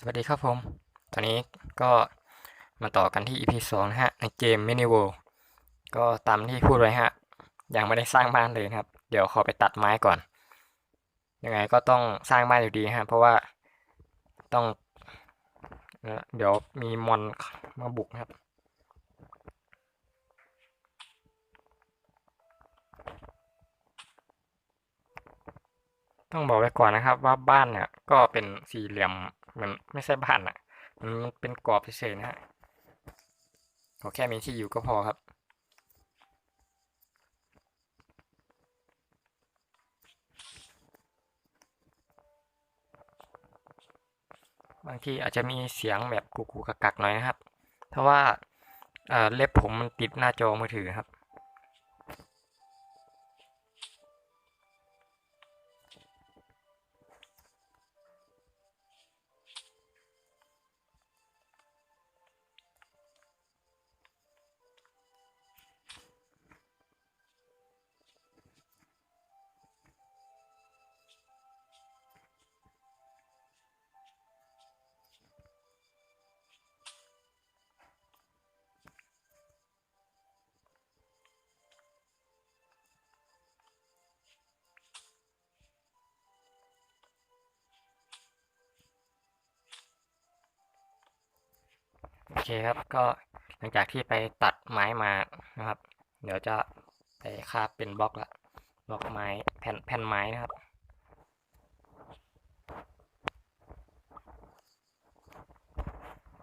สวัสดีครับผม ตอนนี้ก็มาต่อกันที่ EP 2นะฮะ ในเกม Mini World ก็ตามที่พูดไว้ฮะ ยังไม่ได้สร้างบ้านเลยครับ เดี๋ยวขอไปตัดไม้ก่อน ยังไงก็ต้องสร้างบ้านอยู่ดีฮะ เพราะว่าต้อง เดี๋ยวมีมอนมาบุกครับต้องบอกไว้ก่อนนะครับว่าบ้านเนี่ยก็เป็นสี่เหลี่ยม เหมันไม่ใช่บ้านอะมันเป็นกรอบเฉยๆนะฮะขอแค่มีที่อยู่ก็พอครับ บางทีอาจจะมีเสียงแบบกุกกุกกักๆหน่อยนะครับ เพราะว่าเอ่อเล็บผมมันติดหน้าจอมือถือครับ เคครับ ก็หลังจากที่ไปตัดไม้มานะครับ เดี๋ยวจะไปคาบเป็นบล็อกละบล็อกไม้แผ่นแผ่นไม้นะครับ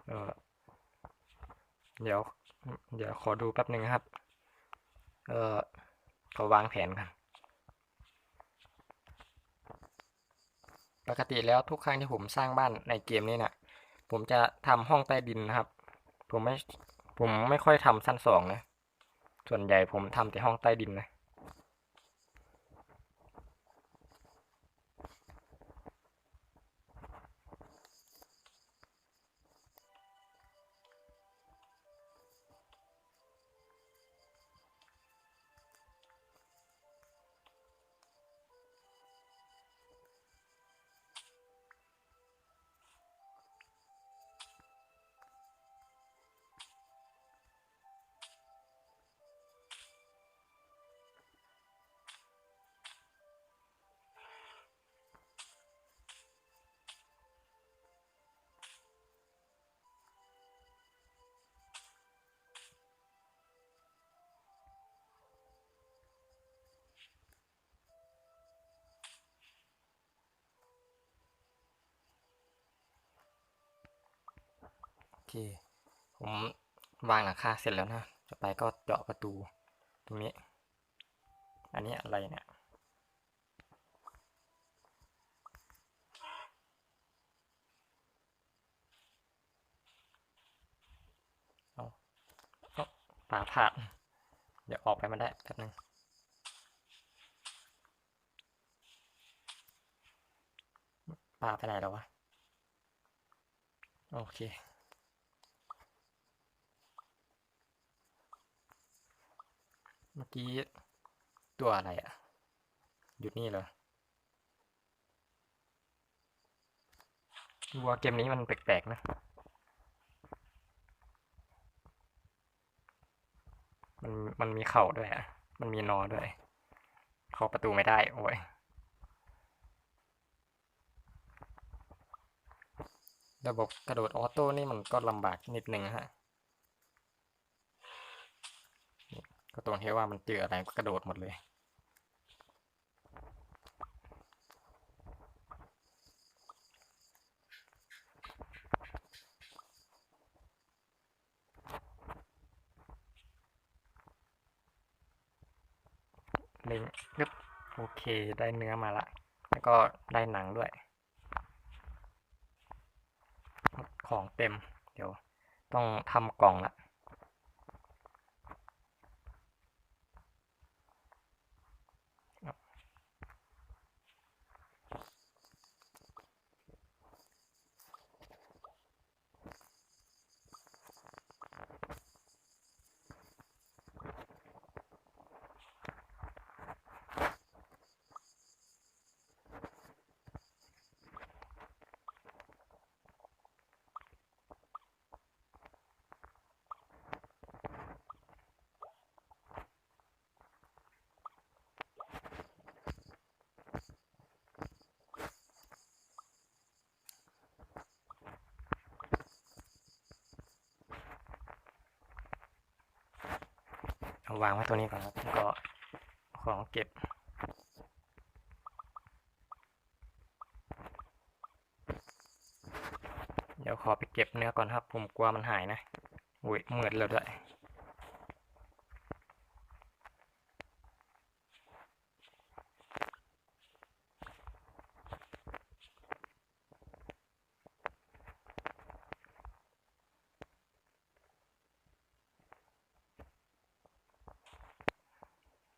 เออเดี๋ยว เดี๋ยวขอดูแป๊บหนึ่งครับ เออขอวางแผนกันปกติแล้วทุกครั้งที่ผมสร้างบ้านในเกมนี้นะ่ะ ผมจะทำห้องใต้ดินนะครับ ผมไม่ ผมไม่ค่อยทำชั้นสองนะ ส่วนใหญ่ผมทำแต่ห้องใต้ดินนะ ผมวางหลังคาเสร็จแล้วนะต่อไปก็เจาะประตูตรงนี้ อันนี้อะไรเนี่ยเอาเอาฝาผาเดี๋ยวออกไปมาได้แป๊บนึงปลาไปไหนแล้ววะ โอเค มื่อกี้ ตัวอะไรอะหยุดนี่เหรอวัวเกมนี้มันแปลกๆนะมันมันมีเข่าด้วยอะมันมีนอด้วย เข้าประตูไม่ได้ โอ้ยระบบกระโดดออโต้นี่มันก็ลำบากนิดนึงฮะ ก็ตรงที่ว่ามันเจออะไรก็กระโดดหมดเลย หนึ่งปึ๊บโอเค ได้เนื้อมาละ แล้วก็ได้หนังด้วย ของเต็ม เดี๋ยวต้องทำกล่องละ วางไว้ตัวนี้ก่อนครับแล้วก็ของเก็บ เดี๋ยวขอไปเก็บเนื้อก่อนครับ ผมกลัวมันหายนะอุ้ยมืดเล้วด้วย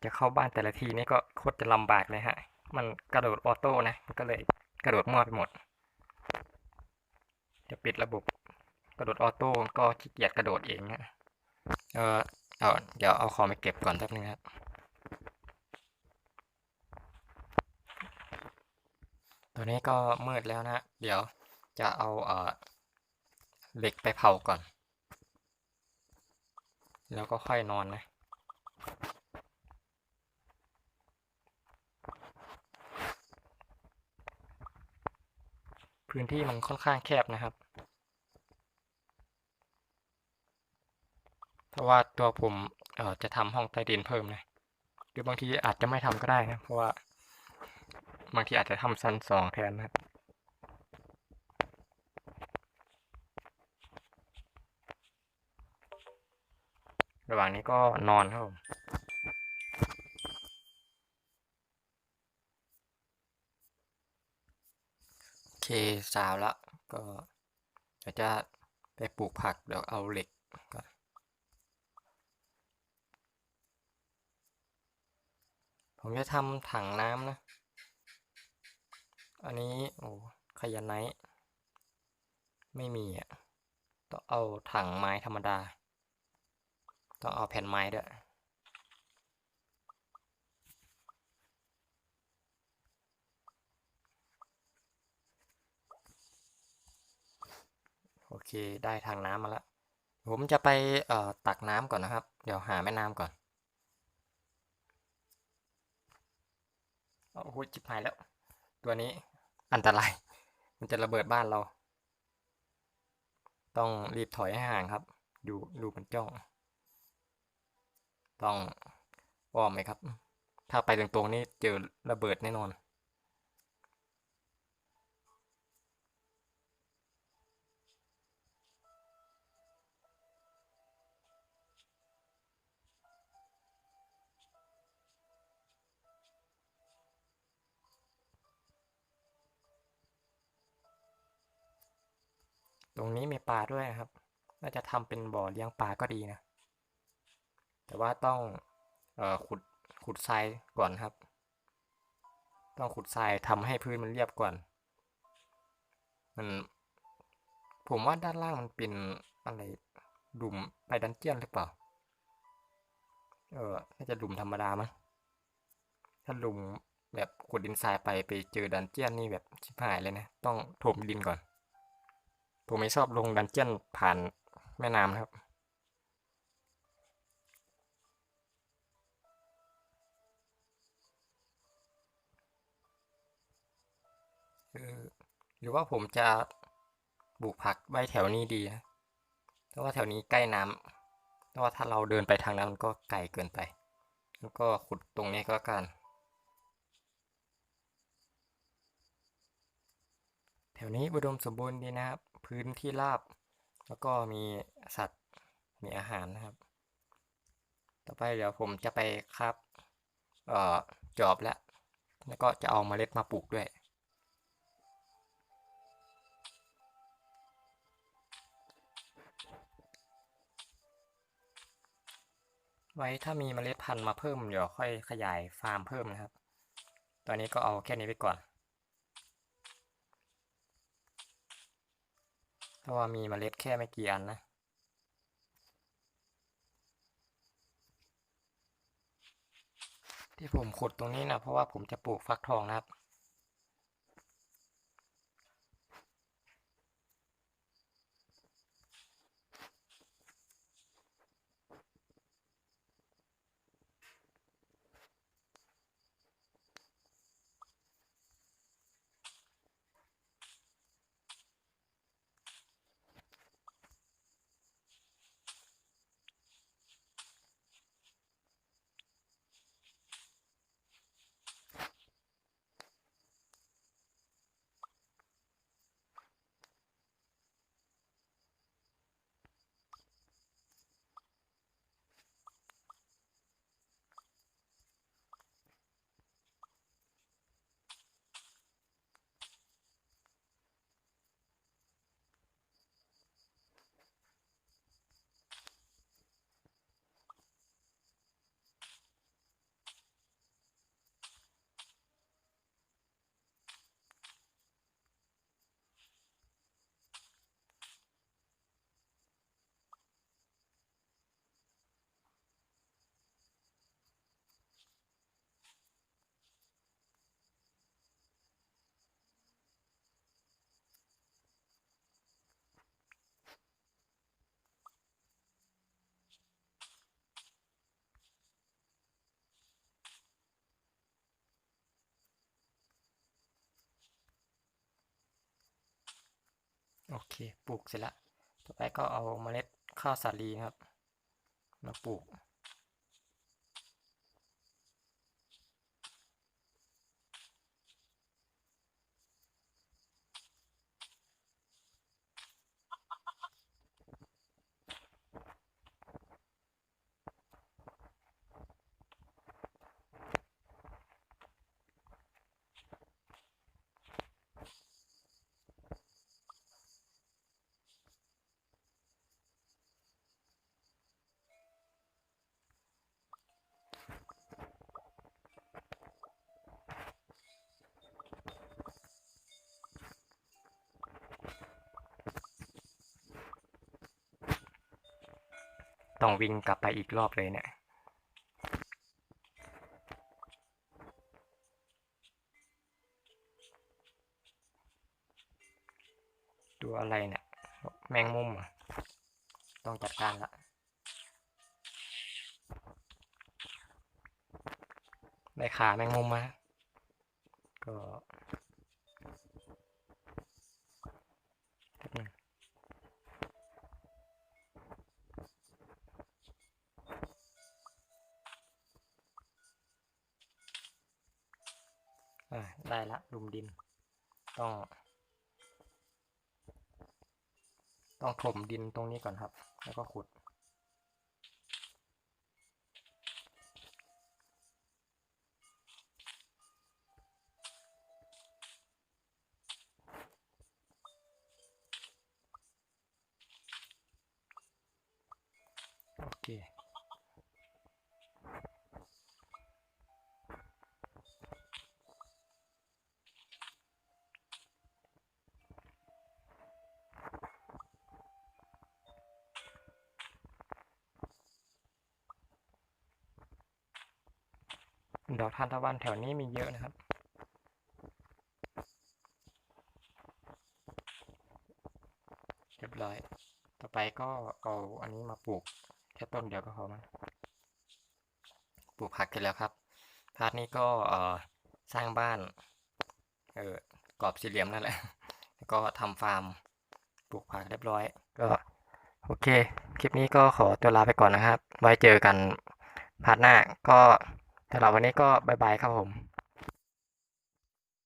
จะเข้าบ้านแต่ละทีนี่ก็โคตรจะลำบากเลยฮะ มันกระโดดออโต้นะ มันก็เลยกระโดดมั่วไปหมด จะปิดระบบกระโดดออโต้ก็ขี้เกียจกระโดดเองนะเออเอาเดี๋ยวเอาของไปเก็บก่อนแป๊บนึงครับตัวนี้ก็มืดแล้วนะ เดี๋ยวจะเอาเออเหล็กไปเผาก่อน แล้วก็ค่อยนอนนะ พื้นที่มันค่อนข้างแคบนะครับเพราะว่าตัวผมเอ่อจะทำห้องใต้ดินเพิ่มนะหรือบางทีอาจจะไม่ทำก็ได้นะ เพราะว่า บางทีอาจจะทำชั้นสองแทนนะครับระหว่างนี้ก็นอนครับผม โอ เคสาวล้วก็เดี๋ยวจะไปปลูกผักเดี๋ยวเอาเหล็กก่อนผมจะทำถังน้ำนะ อันนี้ โอ้ขยะไนท์ไม่มีอะ ต้องเอาถังไม้ธรรมดา ต้องเอาแผ่นไม้ด้วย เคได้ทางน้ำมาแล้ว ผมจะไปเอ่อตักน้ำก่อนนะครับ เดี๋ยวหาแม่น้ำก่อนโอ้โหจิบหายแล้ว ตัวนี้อันตราย มันจะระเบิดบ้านเรา ต้องรีบถอยให้ห่างครับ ดูดูมันจ้อง ต้องอ้อมไหมครับ ถ้าไปตรงๆนี่เจอระเบิดแน่นอน ตรงนี้มีปลาด้วยนะครับ น่าจะทำเป็นบ่อเลี้ยงปลาก็ดีนะ แต่ว่าต้องออขุดขุดทรายก่อนครับ ต้องขุดทรายทำให้พื้นมันเรียบก่อน มันผมว่าด้านล่างมันเป็นอะไรหลุมไปดันเจียนหรือเปล่า เออ น่าจะหลุมธรรมดามั้งถ้าหลุมแบบขุดดินทรายไปไปเจอดันเจียนนี่แบบชิบหายเลยนะ ต้องถมดินก่อน ผมไม่ชอบลงดันเจียนผ่านแม่น้ำนะครับเออหรือว่าผมจะปลูกผักไว้แถวนี้ดีนะเพราะว่าแถวนี้ใกล้น้ำเพราะว่าถ้าเราเดินไปทางนั้นมันก็ไกลเกินไป แล้วก็ขุดตรงนี้ก็แล้วกันแถวนี้อุดมสมบูรณ์ดีนะครับ พื้นที่ราบ แล้วก็มีสัตว์มีอาหารนะครับ ต่อไปเดี๋ยวผมจะไปครับเอ่อจอบแล้วแล้วก็จะเอาเมล็ดมาปลูกด้วยไว้ถ้ามีเมล็ดพันธุ์มาเพิ่มเดี๋ยวค่อยขยายฟาร์มเพิ่มนะครับ ตอนนี้ก็เอาแค่นี้ไปก่อน เพ ราะว่ามีเมล็ดแค่ไม่กี่อันนะ ที่ผมขุดตรงนี้นะเพราะว่าผมจะปลูกฟักทองนะครับ โอเค ปลูกเสร็จแล้ว ต่อไปก็เอาเมล็ดข้าวสาลีนะครับ มาปลูก ต้องวิ่งกลับไปอีกรอบเลยเนี่ยตัวอะไรเนี่ยแมงมุมต้องจัดการละได้ขาแมงมุมมาก็ อ่าได้ละหลุมดิน ต้อง ต้องถมดินตรงนี้ก่อนครับ แล้วก็ขุด โอเค ดอกทานตะวันแถวนี้มีเยอะนะครับ เรียบร้อย ต่อไปก็เอาอันนี้มาปลูกแค่ต้นเดียวก็พอมั้งปลูกผักกันแล้วครับ พาร์ทนี้ก็เอ่อสร้างบ้าน เออกรอบสี่เหลี่ยมนั่นแหละ แล้วก็ทำฟาร์มปลูกผักเรียบร้อย ก็โอเค คลิปนี้ก็ขอตัวลาไปก่อนนะครับ ไว้เจอกันพาร์ทหน้าก็ สำหรับวันนี้ก็บายบายครับผม